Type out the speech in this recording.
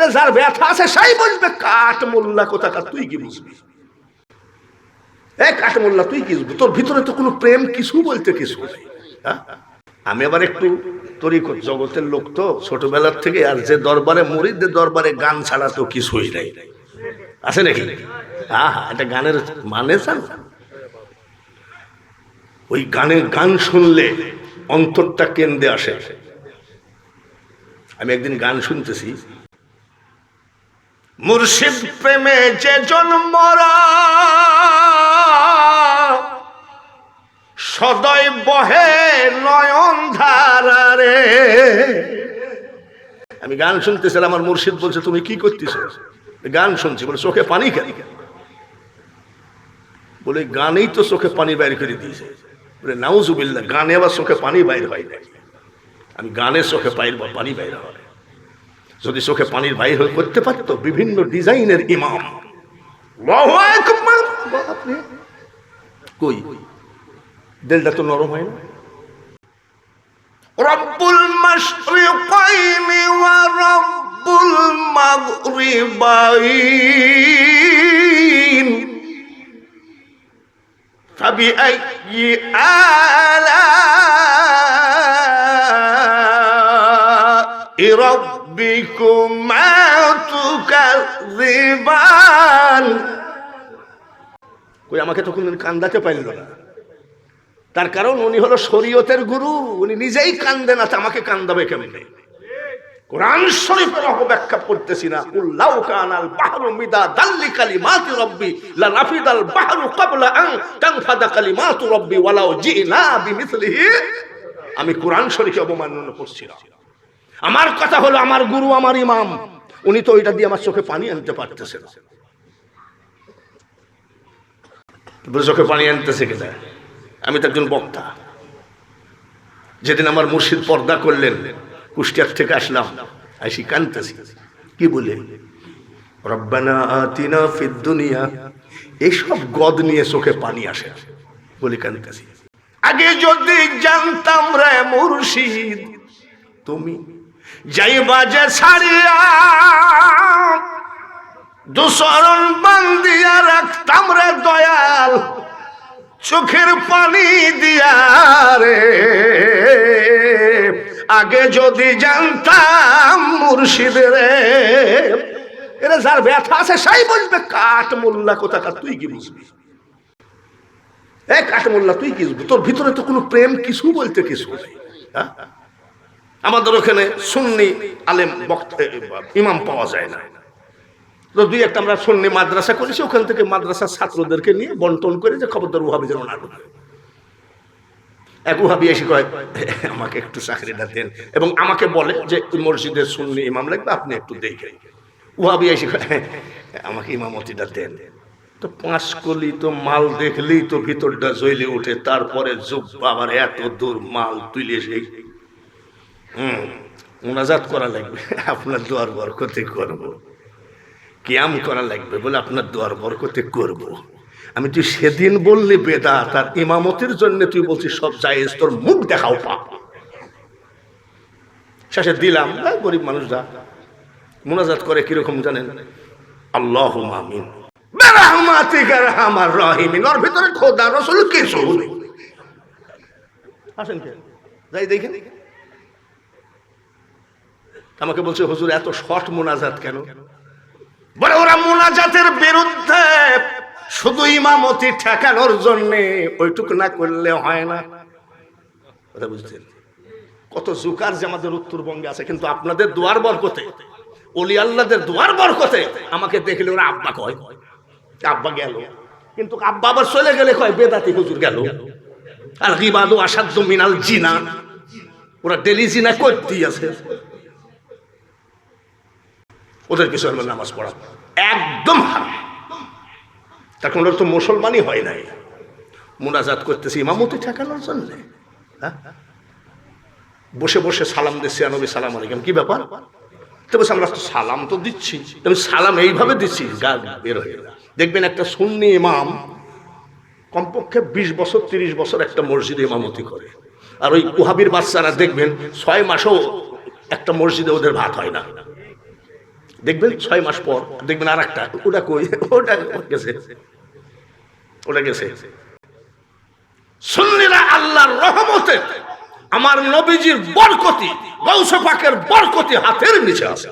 এরা যার ব্যথা আছে সেই বুঝবে কাঠ মোল্লা কোথাকার, তুই কি বুঝবি? এ কাঠ মোল্লা তুই কি বুঝবি? তোর ভিতরে তো কোনো প্রেম, কিছু বলতে কিছু নেই হ্যাঁ? আমি আবার একটু তরিকত জগতের লোক তো, ছোটবেলার থেকে আর যে দরবারে মরিদদের দরবারে গান ছাড়া তো কিছুই নাই। আছে নাকি? হ্যাঁ হ্যাঁ এটা গানের মানে জানো ওই গানের গান শুনলে অন্তরটা কেন্দ্রে আসে। আমি একদিন গান শুনতেছি মুর্শিদ প্রেমে যে জন্মরা সদয় বহে নয়ন ধারারে আমি গান শুনতেছিলাম, আমার মুর্শিদ বলছে, তুমি কি করতেছ? গান শুনছি, বলে, চোখে পানি কেন? বলে, গানেই তো চোখে পানি বাইর করে দিয়েছে। বলে নাউজুবিল্লা গানে আবার চোখে পানি বাইর হয় না আমি, গানে চোখে পানির পানি বাইর হয় যদি চোখে পানির বাইর হয়ে করতে পারতো বিভিন্ন ডিজাইনের ইমাম আল্লাহু আকবার। বাপরে। কই দিলটা তো নরম হয় না রব্বুল মাশরিকাইনি ওয়া রব্বুল মাগরিবাইন فبأي آلاء ربكما تكذبان কই আমাকে তো কোনদিন কান্দাতে পারল না তার কারণ উনি হলো শরীয়তের গুরু উনি নিজেই কান্দে না তো আমাকে কান্দাবে কেমনে কোরআন শরীফের অপব্যাখ্যা করতেছি না কুল্লাউ কানাল বাহরু মিদা দাল্লি কালিমাতি রব্বি লা নাফিদাল বাহরু ক্বাবলা আন তানফাদা কালিমাতু রব্বি ওয়ালাউ জিনা বিমিসলিহি আমি কোরআন শরীফে অবমাননা করছি না আমার কথা হলো আমার গুরু, আমার ইমাম। উনি তো ওইটা দিয়ে আমার চোখে পানি আনতে পারতেছে চোখে পানি আনতেছে কিনা আমি তো একজন বক্তা। যেদিন আমার মুর্শিদ পর্দা করলেন, কুষ্টিয়ার থেকে আসলাম আসি কানতেছি। কি বলে? রব্বানা আতিনা ফিদ দুনিয়া। এইসব গদ নিয়ে চোখে পানি আসে। বলি কানতেছি। আগে যদি জানতাম রে মুর্শিদ, তুমি যাই বাজে ছাড়িয়া দুসরণ বান্দিয়া রাখতাম রে দয়াল, চোখের পানি দিয়া রে। আগে যদি জানতাম মুর্শিদ রে। এরা যার ব্যথা আছে সেই বুঝবে কাঠ মোল্লা কোথাকার, তুই কি বুঝবি? এ কাঠ মোল্লা, তুই কি বুঝবি? তোর ভিতরে তো কোনো প্রেম, কিছু বলতে কিছু হ্যাঁ? আমাদের ওখানে সুন্নি আলেম ইমাম পাওয়া যায় না। তো দুই একটা আমরা সুন্নি মাদ্রাসা করেছি, ওখান থেকে মাদ্রাসার ছাত্রদেরকে নিয়ে বন্টন করে যে খবরদার উহাবি যেন না এক উহাবি এসে কয়, আমাকে একটু চাকরিটা দেন। এবং আমাকে বলে যে মসজিদের সুন্নি ইমাম লাগবে, আপনি একটু দেখে উহাবি এসে কয় আমাকে ইমামতিটা দেন। তো পাঁচ কলি তো মাল দেখলেই তো ভিতরটা জ্বলে ওঠে, তারপরে যোগ আবার এত দূর মাল তুলে সেই মোনাজাত করা লাগবে। আপনার দোয়ার বরকতে করব। কিয়াম করা লাগবে বলে আপনার দোয়ার বরকতে করব। আমি তুই সেদিন বললি, বেদা, তার ইমামতির জন্য তুই বলছিস, সব জায়েজ, তোর মুখ দেখাও পাপ শেষে দিলাম গরিব মানুষরা, মোনাজাত করে কীরকম জানেন? আল্লাহ ওর ভিতরে খোদা রসুল কিছু আসেন যাই দেখেন। আমাকে বলছে, হুজুর, এত শর্ট মোনাজাত কেন? বলে, ওরা মোনাজাতের বিরুদ্ধে শুধু ইমামতি ঠেকানোর জন্য ওইটুকু না করলে হয় না। কথা বুঝছেন? কত জুকার যে আমাদের উত্তরবঙ্গে আছে, কিন্তু আপনাদের দুয়ার বরকতে, অলি আল্লাদের দুয়ার বরকতে আমাকে দেখলে ওরা আব্বা কয়। আব্বা গেল। কিন্তু আব্বা আবার চলে গেলে কয়, বেদাতি হুজুর গেল। আর রিবাদু আসাধ্য মিনাল জিনা। ওরা ডেলি জিনা করতেই আছে। ওদের পিছনে আমরা নামাজ পড়া। একদম হারাম। তখন ওরা তো মুসলমানই হয় নাই। মোনাজাত করতেছি ইমামতি ঠেকানোর জন্য। হ্যাঁ? বসে বসে সালাম দিচ্ছি নবী সালাম আলাইকুম। কি ব্যাপার? তো বলছে, আমরা তো সালাম তো দিচ্ছি। আমি সালাম এইভাবে দিচ্ছি, গা বের হয়ে। দেখবেন একটা সুন্নি ইমাম কমপক্ষে বিশ বছর, তিরিশ বছর একটা মসজিদে ইমামতি করে। আর ওই উহাবির বাচ্চারা দেখবেন, ছয় মাসেও একটা মসজিদে ওদের ভাত হয় না। দেখবেন ছয় মাস পর দেখবেন আর একটা ওটা কই? ওটা গেছে। ওটা গেছে। সুন্নিরা আল্লাহর রহমতে আমার নবীজির বরকতি গৌসফাকের বরকতি হাতের নিচে আছে।